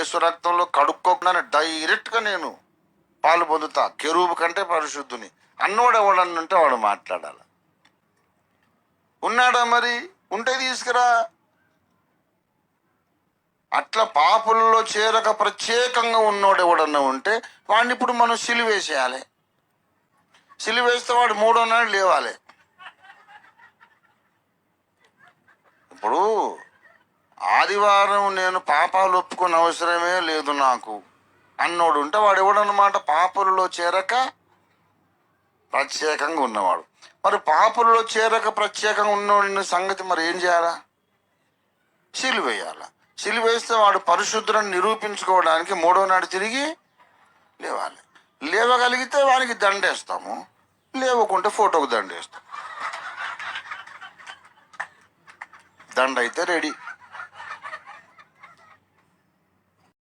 యేసు రక్తంలో కడుక్కోకుండా డైరెక్ట్గా నేను పాలు పొందుతా కెరూబు కంటే పరిశుద్ధుని. అన్నోడు ఎవడన్నుంటే వాడు మాట్లాడాలి. ఉన్నాడా మరి? ఉంటే తీసుకురా. అట్లా పాపుల్లో చేరక ప్రత్యేకంగా ఉన్నోడు ఎవడన్నా ఉంటే వాడిని ఇప్పుడు మనం సిలివేసేయాలి. సిలివేస్తే వాడు మూడో నాడు లేవాలి. ఇప్పుడు ఆదివారం నేను పాపాలు ఒప్పుకునే అవసరమే లేదు నాకు. అన్నోడు ఉంటే వాడు ఎవడనమాట పాపులలో చేరక ప్రత్యేకంగా ఉన్నవాడు. మరి పాపులలో చేరక ప్రత్యేకంగా ఉన్నవాడిని సంగతి మరి ఏం చేయాలా? సిలువేయాల? సిలువేస్తే వాడు పరిశుద్ధులను నిరూపించుకోవడానికి మూడో నాడు తిరిగి లేవాలి. లేవగలిగితే వానికి దండేస్తాము. లేవకుంటే ఫోటోకు దండేస్తాం. దండ అయితే రెడీ.